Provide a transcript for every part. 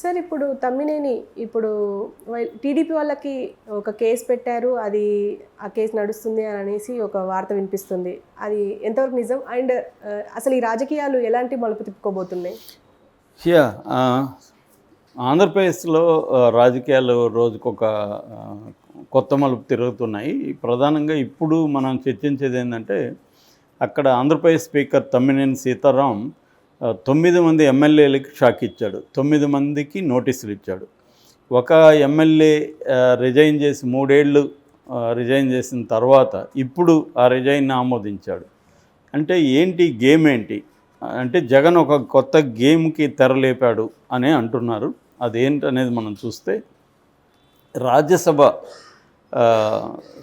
Sir ఇప్పుడు తమ్మినేని ఇప్పుడు TDP వాళ్ళకి ఒక కేసు పెట్టారు అది ఆ కేసు నడుస్తుంది అని అనేసి ఒక వార్త వినిపిస్తుంది. అది ఎంతవరకు నిజం? అండ్ అసలు ఈ రాజకీయాలు ఎలాంటి మలుపు తిప్పుకోబోతున్నాయి? యా ఆంధ్రప్రదేశ్లో రాజకీయాలు రోజుకొక కొత్త మలుపు తిరుగుతున్నాయి. ప్రధానంగా ఇప్పుడు మనం చర్చించేది ఏంటంటే అక్కడ ఆంధ్రప్రదేశ్ స్పీకర్ తమ్మినేని సీతారాం తొమ్మిది మంది ఎమ్మెల్యేలకి షాక్ ఇచ్చాడు. తొమ్మిది మందికి నోటీసులు ఇచ్చాడు. ఒక ఎమ్మెల్యే రిజైన్ చేసి మూడేళ్ళు రిజైన్ చేసిన తర్వాత ఇప్పుడు ఆ రిజైన్ ఆమోదించాడు. అంటే ఏంటి గేమ్ ఏంటి? అంటే జగన్ ఒక కొత్త గేమ్కి తెరలేపాడు అని అంటున్నారు. అదేంటనేది మనం చూస్తే రాజ్యసభ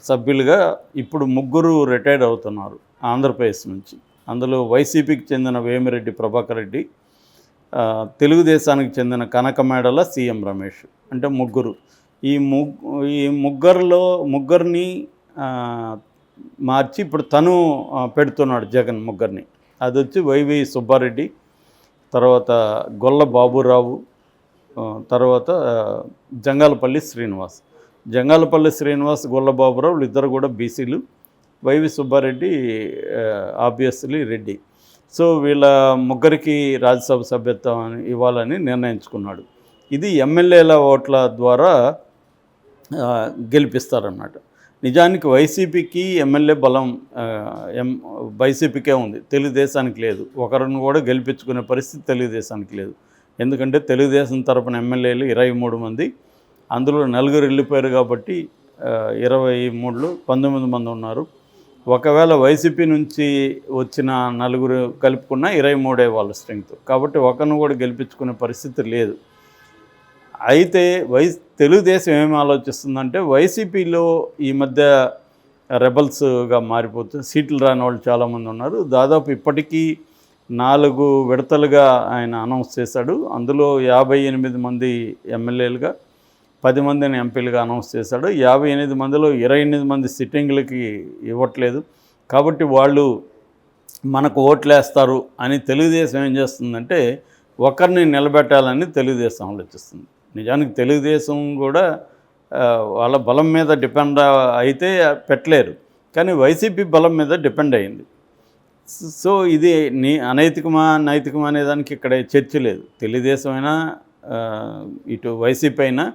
సభ్యులుగా ఇప్పుడు ముగ్గురు రిటైర్డ్ అవుతున్నారు ఆంధ్రప్రదేశ్ నుంచి. అందులో వైసీపీకి చెందిన వేమిరెడ్డి ప్రభాకర్ రెడ్డి తెలుగుదేశానికి చెందిన కనకమేడల సీఎం రమేష్ అంటే ముగ్గురు. ఈ ముగ్ ఈ ముగ్గురులో ముగ్గురిని మార్చి ఇప్పుడు తను పెడుతున్నాడు జగన్ ముగ్గురిని. అది వచ్చి వైవి సుబ్బారెడ్డి తర్వాత గొల్ల బాబురావు తర్వాత జంగాలపల్లి శ్రీనివాస్. జంగాలపల్లి శ్రీనివాస్ గొల్ల బాబురావు ఇద్దరు కూడా బీసీలు. YV Subba Reddy obviously Reddy. So వీళ్ళ ముగ్గురికి రాజ్యసభ సభ్యత్వం ఇవ్వాలని నిర్ణయించుకున్నాడు. ఇది ఎమ్మెల్యేల ఓట్ల ద్వారా గెలిపిస్తారన్నమాట. నిజానికి వైసీపీకి ఎమ్మెల్యే బలం ఎం వైసీపీకే ఉంది. తెలుగుదేశానికి లేదు. ఒకరిని కూడా గెలిపించుకునే పరిస్థితి తెలుగుదేశానికి లేదు. ఎందుకంటే తెలుగుదేశం తరపున ఎమ్మెల్యేలు ఇరవై మూడు మంది. అందులో నలుగురు వెళ్ళిపోయారు కాబట్టి ఇరవై మూడులో పంతొమ్మిది మంది ఉన్నారు. ఒకవేళ వైసీపీ నుంచి వచ్చిన నలుగురు కలుపుకున్న ఇరవై మూడే వాళ్ళ స్ట్రెంగ్త్. కాబట్టి ఒకరిని కూడా గెలిపించుకునే పరిస్థితి లేదు. అయితే వై తెలుగుదేశం ఏమి ఆలోచిస్తుందంటే వైసీపీలో ఈ మధ్య రెబల్స్గా మారిపోతుంది సీట్లు రాని వాళ్ళు చాలామంది ఉన్నారు. దాదాపు ఇప్పటికీ నాలుగు విడతలుగా ఆయన అనౌన్స్ చేశాడు. అందులో యాభై ఎనిమిది మంది ఎమ్మెల్యేలుగా పది మందిని ఎంపీలుగా అనౌన్స్ చేశాడు. యాభై ఎనిమిది మందిలో ఇరవై ఎనిమిది మంది సిట్టింగ్లకి ఇవ్వట్లేదు. కాబట్టి వాళ్ళు మనకు ఓట్లేస్తారు అని తెలుగుదేశం ఏం చేస్తుందంటే ఒకరిని నిలబెట్టాలని తెలుగుదేశం ఆలోచిస్తుంది. నిజానికి తెలుగుదేశం కూడా వాళ్ళ బలం మీద డిపెండ్ అయితే పెట్టలేరు. కానీ వైసీపీ బలం మీద డిపెండ్ అయింది. సో ఇది నీ అనైతికమా నైతికమా అనేదానికి ఇక్కడ చర్చ లేదు. తెలుగుదేశం అయినా ఇటు వైసీపీ అయినా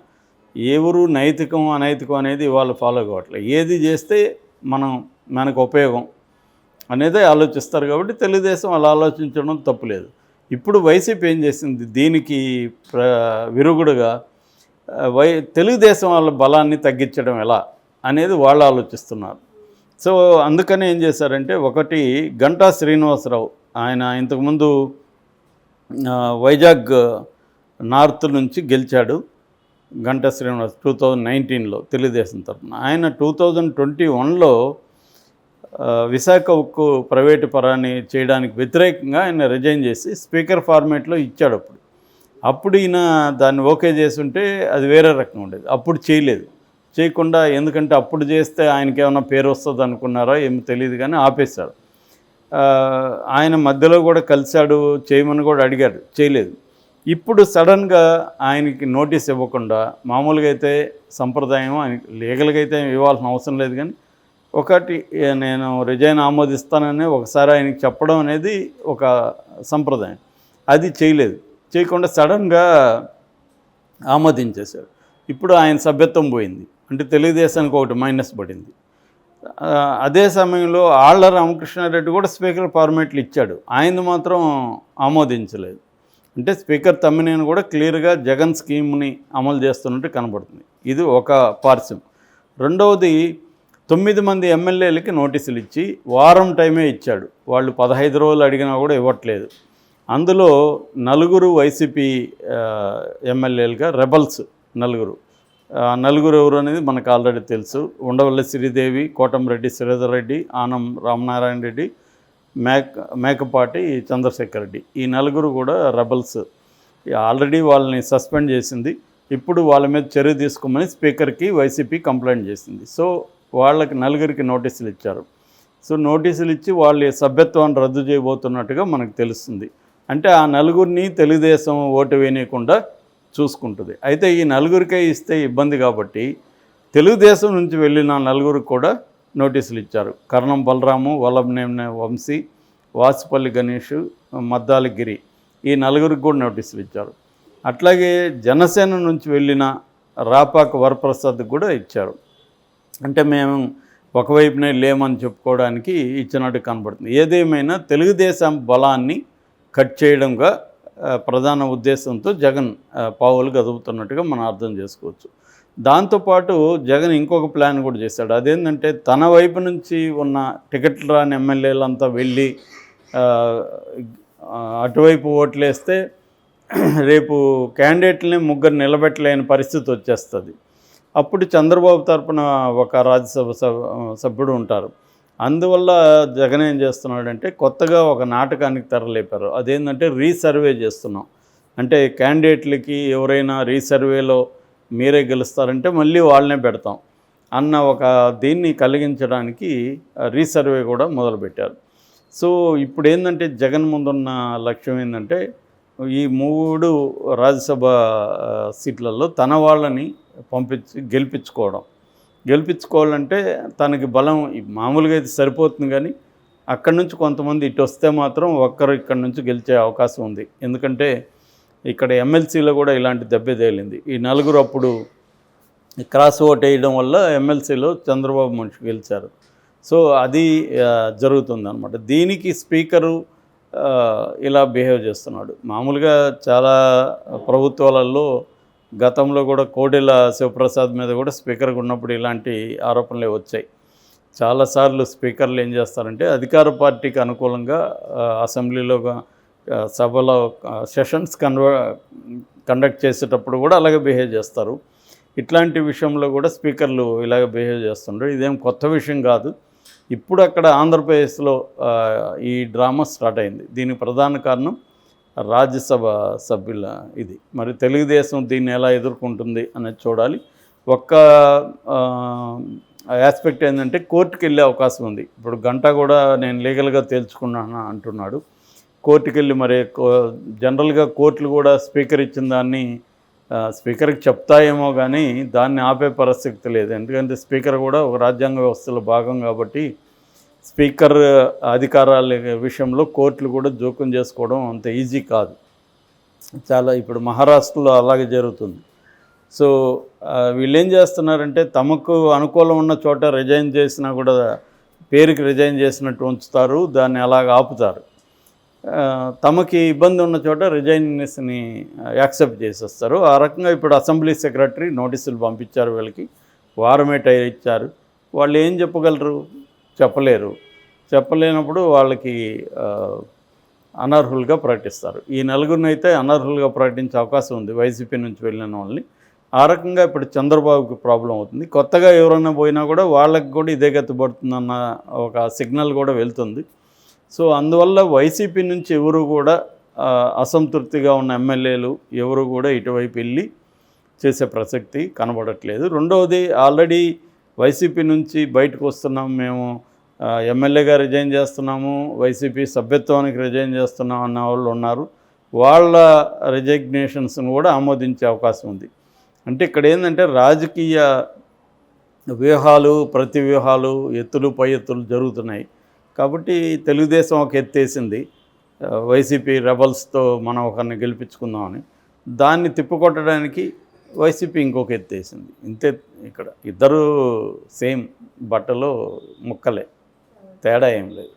ఎవరు నైతికం అనైతికం అనేది వాళ్ళు ఫాలో కావట్లేదు ఏది చేస్తే మనం మనకు ఉపయోగం అనేది ఆలోచిస్తారు కాబట్టి తెలుగుదేశం అలా ఆలోచించడం తప్పులేదు ఇప్పుడు వైసీపీ ఏం చేసింది? దీనికి ప్ర విరుగుడుగా వై తెలుగుదేశం వాళ్ళ బలాన్ని తగ్గించడం ఎలా అనేది వాళ్ళు ఆలోచిస్తున్నారు. సో అందుకని ఏం చేశారంటే ఒకటి గంటా శ్రీనివాసరావు ఆయన ఇంతకుముందు వైజాగ్ నార్త్ నుంచి గెలిచాడు. గంట శ్రీనివాస్ టూ థౌజండ్ నైన్టీన్లో తెలుగుదేశం తరఫున ఆయన టూ థౌజండ్ ట్వంటీ వన్లో విశాఖ ఉక్కు ప్రైవేటు పరాన్ని చేయడానికి వ్యతిరేకంగా ఆయన రిజైన్ చేసి స్పీకర్ ఫార్మేట్లో ఇచ్చాడు అప్పుడు. అప్పుడు ఈయన దాన్ని ఓకే చేస్తుంటే అది వేరే రకంగా ఉండేది. అప్పుడు చేయలేదు. చేయకుండా ఎందుకంటే అప్పుడు చేస్తే ఆయనకి ఏమైనా పేరు వస్తుంది అనుకున్నారో ఏమో తెలియదు కానీ ఆపేశాడు. ఆయన మధ్యలో కూడా కలిశాడు చేయమని కూడా అడిగాడు. చేయలేదు. ఇప్పుడు సడన్గా ఆయనకి నోటీస్ ఇవ్వకుండా మామూలుగా అయితే సంప్రదాయం ఆయన లీగల్గా అయితే ఇవ్వాల్సిన అవసరం లేదు కానీ ఒకటి నేను రిజైన్ ఆమోదిస్తానని ఒకసారి ఆయనకి చెప్పడం అనేది ఒక సంప్రదాయం. అది చేయలేదు. చేయకుండా సడన్గా ఆమోదించేశాడు. ఇప్పుడు ఆయన సభ్యత్వం పోయింది. అంటే తెలుగుదేశానికి ఒకటి మైనస్ పడింది. అదే సమయంలో ఆళ్ళ రామకృష్ణారెడ్డి కూడా స్పీకర్ ఫార్మేట్లు ఇచ్చాడు. ఆయన మాత్రం ఆమోదించలేదు. అంటే స్పీకర్ తమ్మినేని కూడా క్లియర్గా జగన్ స్కీమ్ని అమలు చేస్తున్నట్టు కనబడుతుంది. ఇది ఒక పార్శ్వం. రెండవది తొమ్మిది మంది ఎమ్మెల్యేలకి నోటీసులు ఇచ్చి వారం టైమే ఇచ్చాడు. వాళ్ళు పదహైదు రోజులు అడిగినా కూడా ఇవ్వట్లేదు. అందులో నలుగురు వైసీపీ ఎమ్మెల్యేలుగా రెబల్స్ నలుగురు. నలుగురు ఎవరు అనేది మనకు ఆల్రెడీ తెలుసు. ఉండవల్లి శ్రీదేవి కోటంరెడ్డి శ్రీధర్ రెడ్డి ఆనం రామనారాయణ రెడ్డి మేక మేకపాటి చంద్రశేఖర్ రెడ్డి. ఈ నలుగురు కూడా రెబల్స్ ఆల్రెడీ వాళ్ళని సస్పెండ్ చేసింది. ఇప్పుడు వాళ్ళ మీద చర్య తీసుకోమని స్పీకర్కి వైసీపీ కంప్లైంట్ చేసింది. సో వాళ్ళకి నలుగురికి నోటీసులు ఇచ్చారు. సో నోటీసులు ఇచ్చి వాళ్ళ సభ్యత్వాన్ని రద్దు చేయబోతున్నట్టుగా మనకు తెలుస్తుంది. అంటే ఆ నలుగురిని తెలుగుదేశం ఓటు వేయకుండా చూసుకుంటుంది. అయితే ఈ నలుగురికే ఇస్తే ఇబ్బంది కాబట్టి తెలుగుదేశం నుంచి వెళ్ళిన నలుగురికి కూడా నోటీసులు ఇచ్చారు. కర్ణం బలరాము వల్లభనేని వంశీ వాసుపల్లి గణేష్ మద్దాలి గిరి ఈ నలుగురికి కూడా నోటీసులు ఇచ్చారు. అట్లాగే జనసేన నుంచి వెళ్ళిన రాపాక వరప్రసాద్ కూడా ఇచ్చారు. అంటే మేము ఒకవైపునే లేమని చెప్పుకోవడానికి ఇచ్చినట్టు కనబడుతుంది. ఏదేమైనా తెలుగుదేశం బలాన్ని కట్ చేయడంగా ప్రధాన ఉద్దేశంతో జగన్ పావులు గదుపుతున్నట్టుగా మనం అర్థం చేసుకోవచ్చు. దాంతోపాటు జగన్ ఇంకొక ప్లాన్ కూడా చేశాడు. అదేంటంటే తన వైపు నుంచి ఉన్న టికెట్లు రాని ఎమ్మెల్యేలంతా వెళ్ళి అటువైపు ఓట్లేస్తే రేపు క్యాండిడేట్లని ముగ్గురు నిలబెట్టలేని పరిస్థితి వచ్చేస్తుంది. అప్పుడు చంద్రబాబు తరపున ఒక రాజ్యసభ సభ- సభ్యుడు ఉంటారు. అందువల్ల జగన్ ఏం చేస్తున్నాడంటే కొత్తగా ఒక నాటకానికి తెరలేపారు. అదేంటంటే రీసర్వే చేస్తున్నాం. అంటే క్యాండిడేట్లకి ఎవరైనా రీసర్వేలో మీరే గెలుస్తారంటే మళ్ళీ వాళ్ళనే పెడతాం అన్న ఒక దీన్ని కలిగించడానికి రీసర్వే కూడా మొదలుపెట్టారు. సో ఇప్పుడు ఏంటంటే జగన్ ముందున్న లక్ష్యం ఏంటంటే ఈ మూడు రాజ్యసభ సీట్లలో తన వాళ్ళని పంపించి గెలిపించుకోవడం. గెలిపించుకోవాలంటే తనకి బలం మామూలుగా అయితే సరిపోతుంది కానీ అక్కడి నుంచి కొంతమంది ఇటు వస్తే మాత్రం ఒక్కరు ఇక్కడి నుంచి గెలిచే అవకాశం ఉంది. ఎందుకంటే ఇక్కడ ఎమ్మెల్సీలో కూడా ఇలాంటి దెబ్బే తేలింది ఈ నలుగురు అప్పుడు క్రాస్ ఓట్ వేయడం వల్ల ఎమ్మెల్సీలో చంద్రబాబు మనిషి గెలిచారు. సో అది జరుగుతుంది అనమాట దీనికి స్పీకరు ఇలా బిహేవ్ చేస్తున్నాడు. మామూలుగా చాలా ప్రభుత్వాలలో గతంలో కూడా కోడెల శివప్రసాద్ మీద కూడా స్పీకర్గా ఉన్నప్పుడు ఇలాంటి ఆరోపణలే వచ్చాయి. చాలాసార్లు స్పీకర్లు ఏం చేస్తారంటే అధికార పార్టీకి అనుకూలంగా అసెంబ్లీలో సభలో సెషన్స్ కన్వ కండక్ట్ చేసేటప్పుడు కూడా అలాగే బిహేవ్ చేస్తారు. ఇట్లాంటి విషయంలో కూడా స్పీకర్లు ఇలాగ బిహేవ్ చేస్తుండ్రు. ఇదేం కొత్త విషయం కాదు. ఇప్పుడు అక్కడ ఆంధ్రప్రదేశ్లో ఈ డ్రామా స్టార్ట్ అయింది. దీనికి ప్రధాన కారణం రాజ్యసభ సభ్యుల ఇది. మరి తెలుగుదేశం దీన్ని ఎలా ఎదుర్కొంటుంది అనేది చూడాలి. ఒక్క ఆస్పెక్ట్ ఏంటంటే కోర్టుకి వెళ్ళే అవకాశం ఉంది. ఇప్పుడు గంట కూడా నేను లీగల్గా తేల్చుకున్నాను అంటున్నాడు. కోర్టుకి వెళ్ళి మరి కో- జనరల్గా కోర్టులు కూడా స్పీకర్ ఇచ్చిన దాన్ని స్పీకర్కి చెప్తాయేమో కానీ దాన్ని ఆపే పరిస్థితి లేదు. ఎందుకంటే స్పీకర్ కూడా ఒక రాజ్యాంగ వ్యవస్థలో భాగం కాబట్టి స్పీకర్ అధికారాల విషయంలో కోర్టులు కూడా జోక్యం చేసుకోవడం అంత ఈజీ కాదు. చాలా ఇప్పుడు మహారాష్ట్రలో అలాగే జరుగుతుంది. సో వీళ్ళు ఏం చేస్తున్నారంటే తమకు అనుకూలం ఉన్న చోట రిజైన్ చేసినా కూడా పేరుకి రిజైన్ చేసినట్టు ఉంచుతారు దాన్ని అలాగ ఆపుతారు. తమకి ఇబ్బంది ఉన్న చోట రిజైన్నెస్ని యాక్సెప్ట్ చేసేస్తారు. ఆ రకంగా ఇప్పుడు అసెంబ్లీ సెక్రటరీ నోటీసులు పంపించారు వీళ్ళకి. వారమే టైర్ ఇచ్చారు. వాళ్ళు ఏం చెప్పగలరు? చెప్పలేరు. చెప్పలేనప్పుడు వాళ్ళకి అనర్హులుగా ప్రకటిస్తారు. ఈ నలుగురిని అయితే అనర్హులుగా ప్రకటించే అవకాశం ఉంది. వైసీపీ నుంచి వెళ్ళిన వాళ్ళని. ఆ రకంగా ఇప్పుడు చంద్రబాబుకి ప్రాబ్లం అవుతుంది. కొత్తగా ఎవరైనా పోయినా కూడా వాళ్ళకి కూడా ఇదే గతి పడుతుందన్న ఒక సిగ్నల్ కూడా వెళ్తుంది. సో అందువల్ల వైసీపీ నుంచి ఎవరు కూడా అసంతృప్తిగా ఉన్న ఎమ్మెల్యేలు ఎవరు కూడా ఇటువైపు వెళ్ళి చేసే ప్రసక్తి కనబడట్లేదు. రెండవది ఆల్రెడీ వైసీపీ నుంచి బయటకు వస్తున్నాం మేము. ఎమ్మెల్యేగా రిజైన్ చేస్తున్నాము వైసీపీ సభ్యత్వానికి రిజైన్ చేస్తున్నాం అన్న వాళ్ళు ఉన్నారు. వాళ్ళ రిజగ్నేషన్స్ను కూడా ఆమోదించే అవకాశం ఉంది. అంటే ఇక్కడ ఏంటంటే రాజకీయ వ్యూహాలు ప్రతి వ్యూహాలు ఎత్తులు పై ఎత్తులు జరుగుతున్నాయి. కాబట్టి తెలుగుదేశం ఒక ఎత్తేసింది. వైసీపీ రెబల్స్తో మనం ఒకరిని గెలిపించుకుందామని. దాన్ని తిప్పుకొట్టడానికి వైసీపీ ఇంకొక ఎత్తేసింది. ఇంతే ఇక్కడ. ఇద్దరు సేమ్ బట్టలో ముక్కలే. తేడా ఏం లేదు.